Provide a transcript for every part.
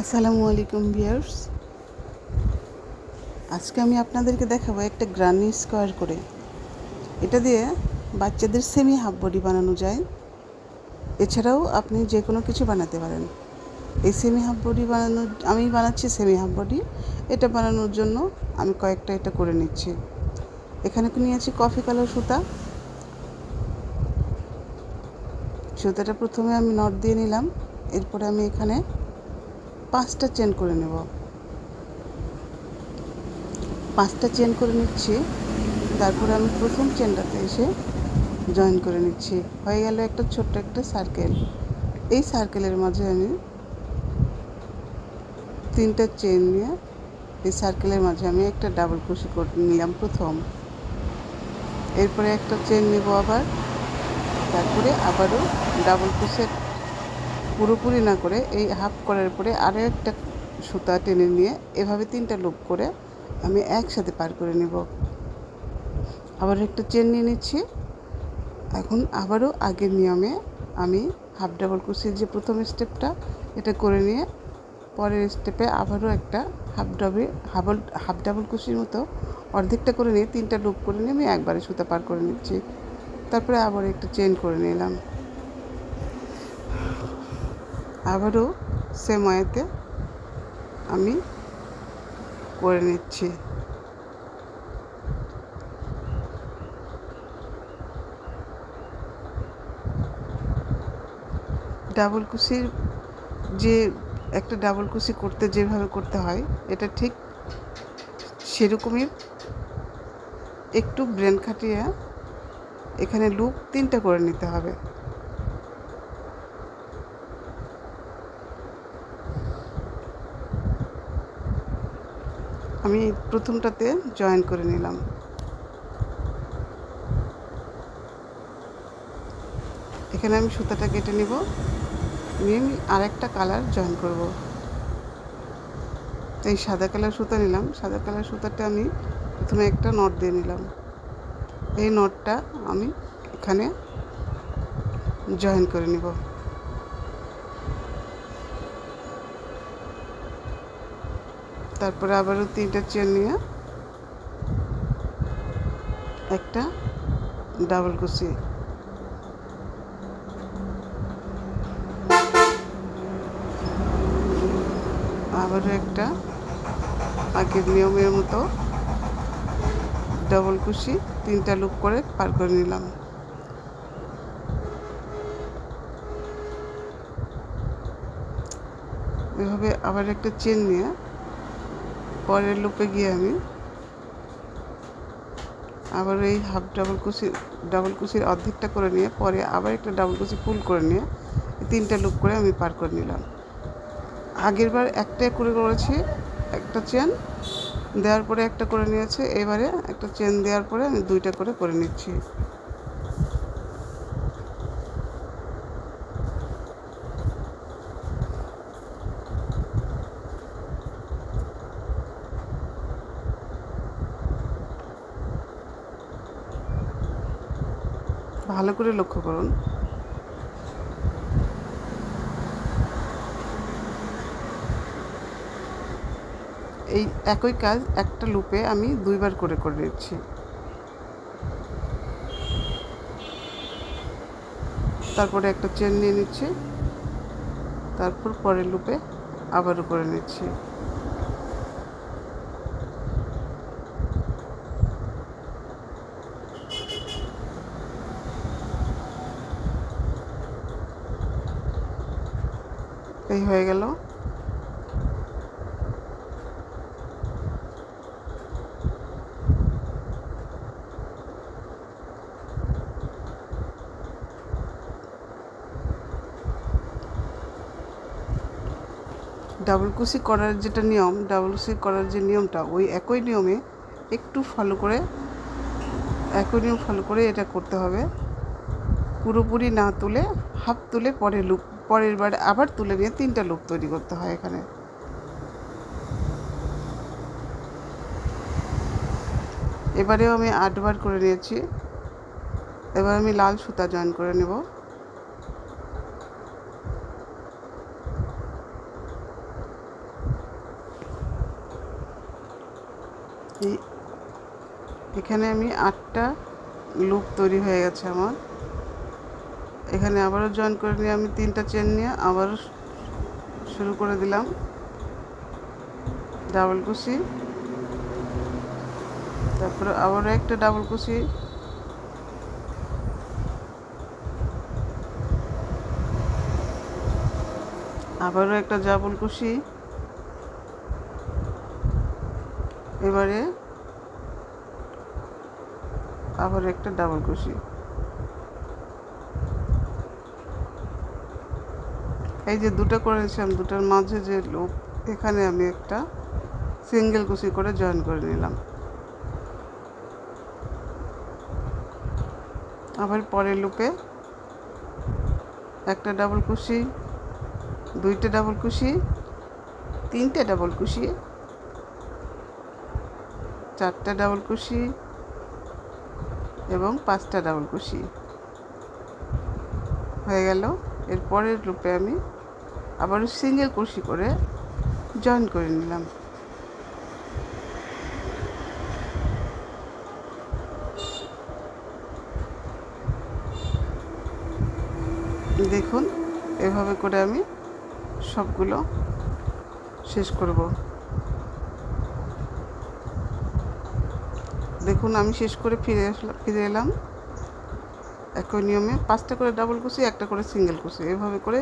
আসসালামু আলাইকুম ভিউয়ার্স। আজকে আমি আপনাদেরকে দেখাবো একটা গ্রানি স্কোয়ার করে। এটা দিয়ে বাচ্চাদের সেমি হাফ বডি বানানো যায়। এছাড়াও আপনি যে কোনো কিছু বানাতে পারেন। এই সেমি হাফ বডি বানানো, আমি বানাচ্ছি সেমি হাফ বডি এটা বানানোর জন্য আমি কয়েকটা এটা করে নিচ্ছি। এখানে নিয়েছি কফি কালার সুতা। সুতাটা প্রথমে আমি নট দিয়ে নিলাম। এরপরে আমি এখানে পাঁচটা চেন করে নেব। পাঁচটা চেন করে নিচ্ছি, তারপরে আমি প্রথম চেনটাতে এসে জয়েন করে নিচ্ছি। হয়ে গেল একটা ছোট্ট একটা সার্কেল এই সার্কেলের মাঝে আমি তিনটা চেন নিয়ে এই সার্কেলের মাঝে আমি একটা ডাবল ক্রোশি করে নিলাম প্রথম। এরপরে একটা চেন নেব আবার, তারপরে আবারও ডাবল ক্রোশের পুরোপুরি না করে এই হাফ করার পরে আরও একটা সুতা টেনে নিয়ে এভাবে তিনটা লুপ করে আমি একসাথে পার করে নেব। আবার একটা চেন নিয়ে নিচ্ছি। এখন আবারও আগের নিয়মে আমি হাফ ডাবল কুচির যে প্রথম স্টেপটা, এটা করে নিয়ে পরের স্টেপে আবারও একটা হাফ ডাবল হাবল হাফ ডাবল কুচির মতো অর্ধেকটা করে নিয়ে তিনটা লুপ করে নিয়ে আমি একবারে সুতা পার করে নিচ্ছি। তারপরে আবার একটা চেন করে নিলাম। আবারও সেম ওয়েতে আমি করে নিচ্ছি। ডাবল কুচির যে, একটা ডাবল কুচি করতে যেভাবে করতে হয়, এটা ঠিক সেরকমই একটু ব্রেন খাটিয়ে এখানে লুপ তিনটা করে নিতে হবে। আমি প্রথমটাতে জয়েন করে নিলাম। এখানে আমি সুতাটা কেটে নেব। নিয়ে আমি আরেকটা কালার জয়েন করব। এই সাদা কালার সুতা নিলাম। সাদা কালার সুতাটা আমি প্রথমে একটা নট দিয়ে নিলাম। এই নটটা আমি এখানে জয়েন করে নিব। তারপরে আবারও তিনটা চেন নিয়ে একটা ডাবল কুচি আবারও একটা আগের নিয়মের মতো ডাবল কুচি তিনটা লুপ করে পার করে নিলাম। এভাবে আবার একটা চেন নিয়ে পরের লুপে গিয়ে আমি আবার এই হাফ ডাবল কুচি ডাবল কুচির অর্ধেকটা করে নিয়ে পরে আবার একটা ডাবল কুচি ফুল করে নিয়ে তিনটা লুপ করে আমি পার করে নিলাম। আগের বার একটাই করে করেছি, একটা চেন দেওয়ার পরে একটা করে নিয়েছে, এবারে একটা চেন দেওয়ার পরে আমি দুইটা করে করে নিচ্ছি। ভালো করে লক্ষ্য করুন। এই একই কাজ একটা লুপে আমি দুইবার করে করে নিচ্ছি। তারপরে একটা চেন নিয়ে নিচ্ছি। তারপর পরের লুপে আবারও করে নিচ্ছি। এই হয়ে গেল। ডাবল কুসি করার যেটা নিয়ম ডাবল কুচি করার যে নিয়মটা, ওই একই নিয়মে একটু ফলো করে, একই নিয়ম ফলো করে এটা করতে হবে। পুরোপুরি না তুলে হাফ তুলে পরে লুপ পরের বার আবার তুলে নিয়ে তিনটা লুপ তৈরি করতে হয় এখানে। এবারেও আমি আটবার করে নিয়েছি। এবার আমি লাল সুতা জয়েন করে নেব। এখানে আমি আটটা লুপ তৈরি হয়ে গেছে আমার। এখানে আবারও জয়েন করে নিয়ে আমি তিনটা চেন নিয়ে আবারও শুরু করে দিলাম। ডাবল কুশি। তারপরে আবারও একটা ডাবল কুশি। আবারও একটা ডাবল কুশি। এবারে আবার একটা ডাবল কুশি। এই যে দুটো করেছিলাম, দুটোর মাঝে যে লুপ এখানে আমি একটা সিঙ্গেল কুশি করে জয়েন করে নিলাম। আবার পরের লুপে একটা ডাবল কুশি, দুইটা ডাবল কুশি, তিনটে ডাবল কুশি, চারটা ডাবল কুশি এবং পাঁচটা ডাবল কুশি। হয়ে গেল। এর পরের লুপে আমি আবারও সিঙ্গেল কুশি করে জয়েন করে নিলাম। দেখুন, এভাবে করে আমি সবগুলো শেষ করব। দেখুন, আমি শেষ করে ফিরে আসলাম ফিরে এলাম। একই নিয়মে পাঁচটা করে ডাবল কুচি একটা করে সিঙ্গেল কুচি এভাবে করে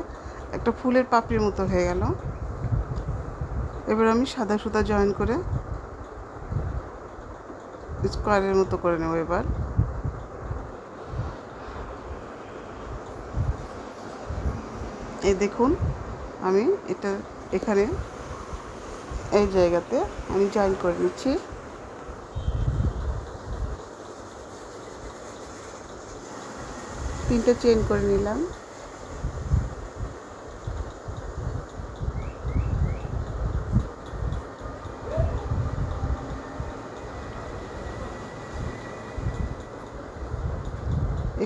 একটা ফুলের পাপড়ির মতো হয়ে গেল। এবার আমি সাদা সুতা জয়েন করে স্কোয়ারের মতো করে নেব এবার। এই দেখুন, আমি এটা এখানে, এই জায়গাতে আমি জয়েন করে নিচ্ছি। তিনটে চেন করে নিলাম।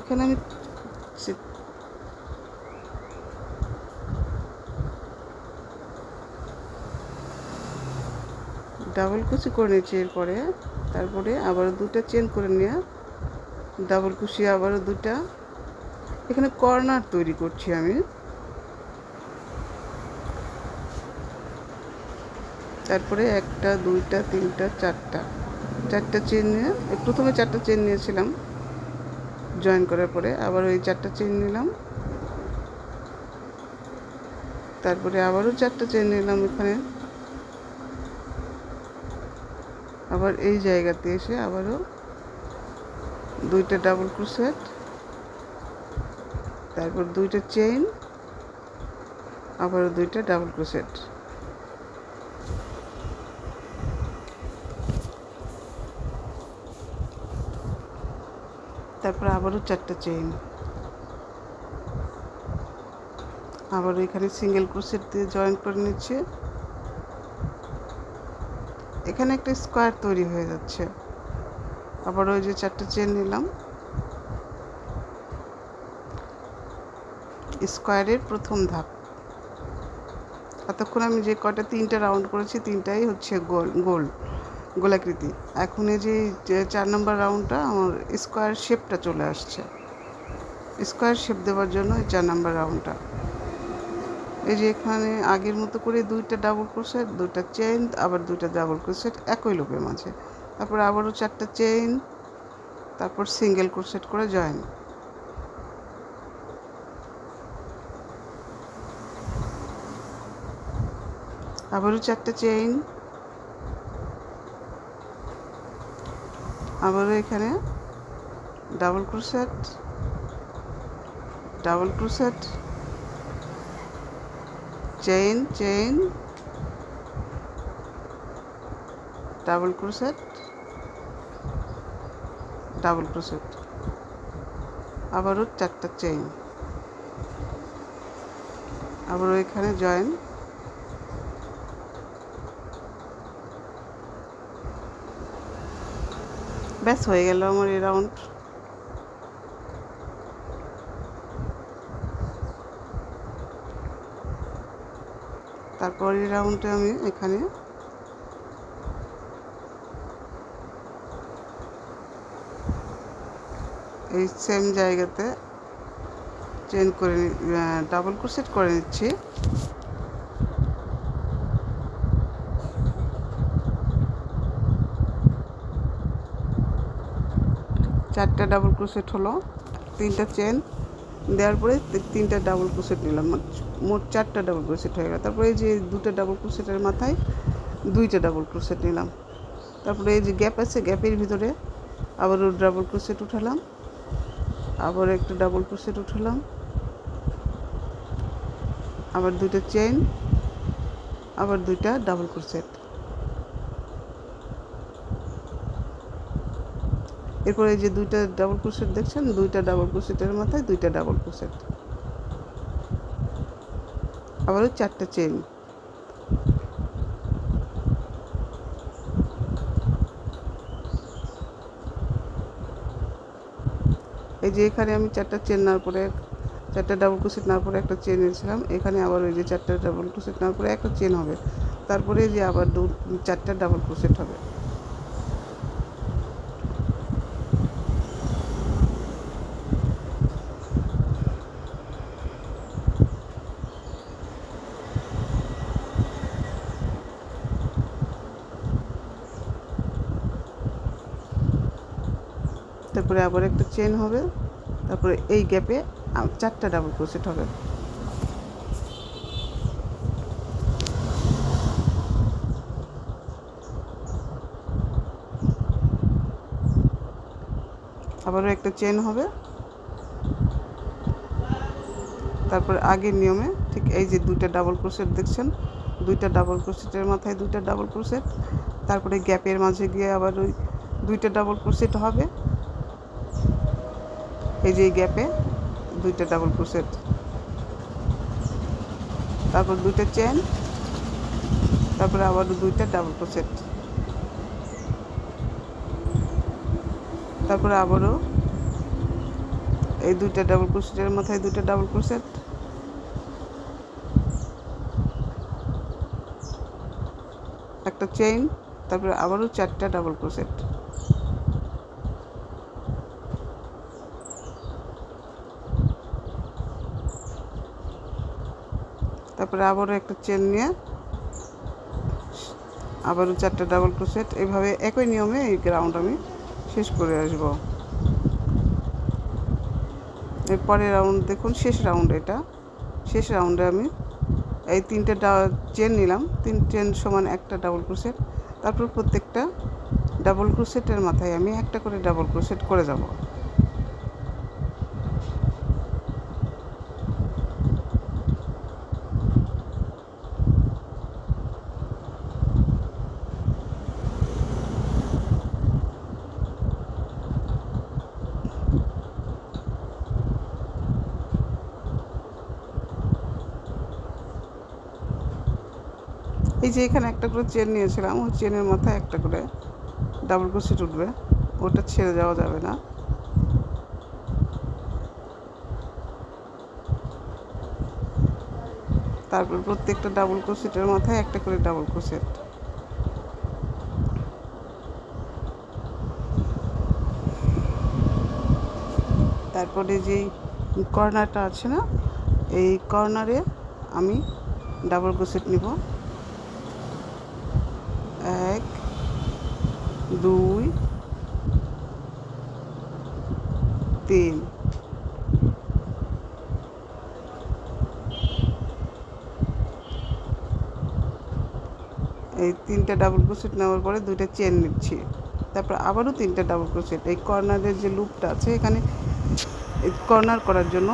এখানে আমি ডাবল কুচি করে নিয়েছি এরপরে। তারপরে আবারও দুটা চেন করে নিয়ে ডাবল কুচি, আবারও দুটা এখানে কর্নার তৈরি করছি আমি। তারপরে একটা, দুইটা, তিনটা, চারটা। চারটা চেন নিয়ে প্রথমে চারটা চেন নিয়েছিলাম। জয়েন করার পরে আবার ওই চারটা চেন নিলাম। তারপরে আবারও চারটা চেন নিলাম এখানে। আবার এই জায়গাতে এসে আবারও দুইটা ডাবল ক্রুসেট তারপর দুইটা চেইন আবারও দুইটা ডাবল ক্রোশেট তারপর আবারও চারটা চেইন আবার এখানে সিঙ্গেল ক্রোশেট দিয়ে জয়েন করে নিচ্ছে। এখানে একটা স্কোয়ার তৈরি হয়ে যাচ্ছে। আবার ওই যে চারটে চেন নিলাম। স্কোয়ারের প্রথম ধাপ। এতক্ষণ আমি যে কটা তিনটা রাউন্ড করেছি, তিনটাই হচ্ছে গোল গোল গোলাকৃতি। এখন এই যে চার নম্বর রাউন্ডটা আমার স্কোয়ার শেপটা চলে আসছে। স্কোয়ার শেপ দেওয়ার জন্য এই চার নম্বর রাউন্ডটা এই যে এখানে আগের মতো করে দুইটা ডাবল ক্রোশেট দুইটা চেইন আবার দুইটা ডাবল ক্রোশেট একই লোপের মাঝে। তারপর আবারও চারটা চেইন তারপর সিঙ্গেল ক্রোশেট করে জয়েন আবারও চারটে চেইন আবারও এখানে double crochet double crochet chain chain double crochet double crochet আবারও চারটা চেইন আবারও এখানে জয়েন ব্যাস হয়ে গেল আমার এই রাউন্ড তারপর রাউন্ডে আমি এখানে এই সেম জায়গাতে চেন করে ডাবল ক্রোশেট করে নিচ্ছি। চারটা ডাবল ক্রোশেট হলো, তিনটা চেন দেওয়ার পরে তিনটা ডাবল ক্রোশেট নিলাম, মোট চারটা ডাবল ক্রোশেট হয়ে গেল। তারপরে এই যে দুটো ডাবল ক্রোশেটের মাথায় দুইটা ডাবল ক্রোশেট নিলাম। তারপরে এই যে গ্যাপ আছে গ্যাপের ভিতরে আবারও ডাবল ক্রোশেট উঠালাম আবার একটা ডাবল ক্রোশেট উঠালাম। আবার দুইটা চেন আবার দুইটা ডাবল ক্রোশেট এরপরে এই যে দুইটা ডাবল ক্রোশেট দেখছেন, দুইটা ডাবল ক্রোশেটের মাথায় দুইটা ডাবল ক্রোশেট আবারও চারটা চেন এই যে এখানে আমি চারটা চেন নেওয়ার পরে, চারটা ডাবল ক্রোশেট নেওয়ার পরে একটা চেন এনেছিলাম। এখানে আবার ওই যে চারটা ডাবল ক্রোশেট নেওয়ার পরে একটা চেন হবে। তারপরে যে আবার দু, চারটা ডাবল ক্রোশেট হবে। তারপরে আবার একটা চেন হবে। তারপরে এই গ্যাপে চারটা ডাবল ক্রোশেট হবে। আবারও একটা চেন হবে। তারপরে আগের নিয়মে ঠিক এই যে দুইটা ডাবল ক্রোশেট দেখছেন? দুইটা ডাবল ক্রোশেটের মাথায় দুইটা ডাবল ক্রোশেট তারপরে গ্যাপের মাঝে গিয়ে আবার ওই দুইটা ডাবল ক্রোশেট হবে। এই যে গ্যাপে দুইটা ডাবল ক্রোশেট তারপর দুইটা চেন তারপরে আবার দুইটা ডাবল ক্রোশেট তারপরে আবারও এই দুইটা ডাবল ক্রোশেটের মাথায় দুইটা ডাবল ক্রোশেট একটা চেইন তারপরে আবারও চারটা ডাবল ক্রোশেট তারপরে আবারও একটা চেন নিয়ে আবারও চারটে ডাবল ক্রোশেট এইভাবে একই নিয়মে এই রাউন্ড আমি শেষ করে আসব। এরপরে রাউন্ড দেখুন শেষ রাউন্ড এটা। শেষ রাউন্ডে আমি এই তিনটে চেন নিলাম। তিন চেন সমান একটা ডাবল ক্রোশেট তারপর প্রত্যেকটা ডাবল ক্রোশেটের মাথায় আমি একটা করে ডাবল ক্রোশেট করে যাব। এই যে এখানে একটা করে চেন নিয়েছিলাম, ওই চেনের মাথায় একটা করে ডাবল ক্রোশেট উঠবে, ওটা ছেড়ে যাওয়া যাবে না। তারপর প্রত্যেকটা ডাবল ক্রোশেটের মাথায় একটা করে ডাবল ক্রোশেট তারপরে যেই কর্নারটা আছে না, এই কর্নারে আমি ডাবল ক্রোশেট নিব। দুই, তিন। এই তিনটা ডাবল ক্রোশেট নেওয়ার পরে দুইটা চেন নিচ্ছি। তারপর আবারও তিনটা ডাবল ক্রোশেট এই কর্নারের যে লুপটা আছে, এখানে কর্নার করার জন্য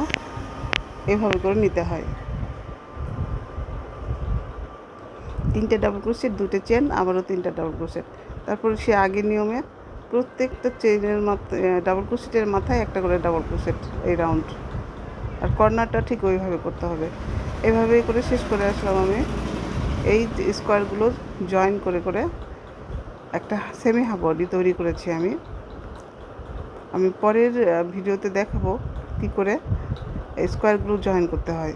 এভাবে করে নিতে হয়। তিনটে ডাবল ক্রোশেট দুটো চেন আবারও তিনটা ডাবল ক্রোশেট তারপর সে আগের নিয়মে প্রত্যেকটা চেনের মাথায় ডাবল ক্রোশেটের মাথায় একটা করে ডাবল ক্রোশেট এই রাউন্ড আর কর্নারটা ঠিক ওইভাবে করতে হবে। এভাবেই করে শেষ করে আসলাম আমি। এই স্কোয়ারগুলো জয়েন করে করে একটা সেমি হাফ বডি তৈরি করেছি আমি। আমি পরের ভিডিওতে দেখাবো কী করে স্কোয়ারগুলো জয়েন করতে হয়।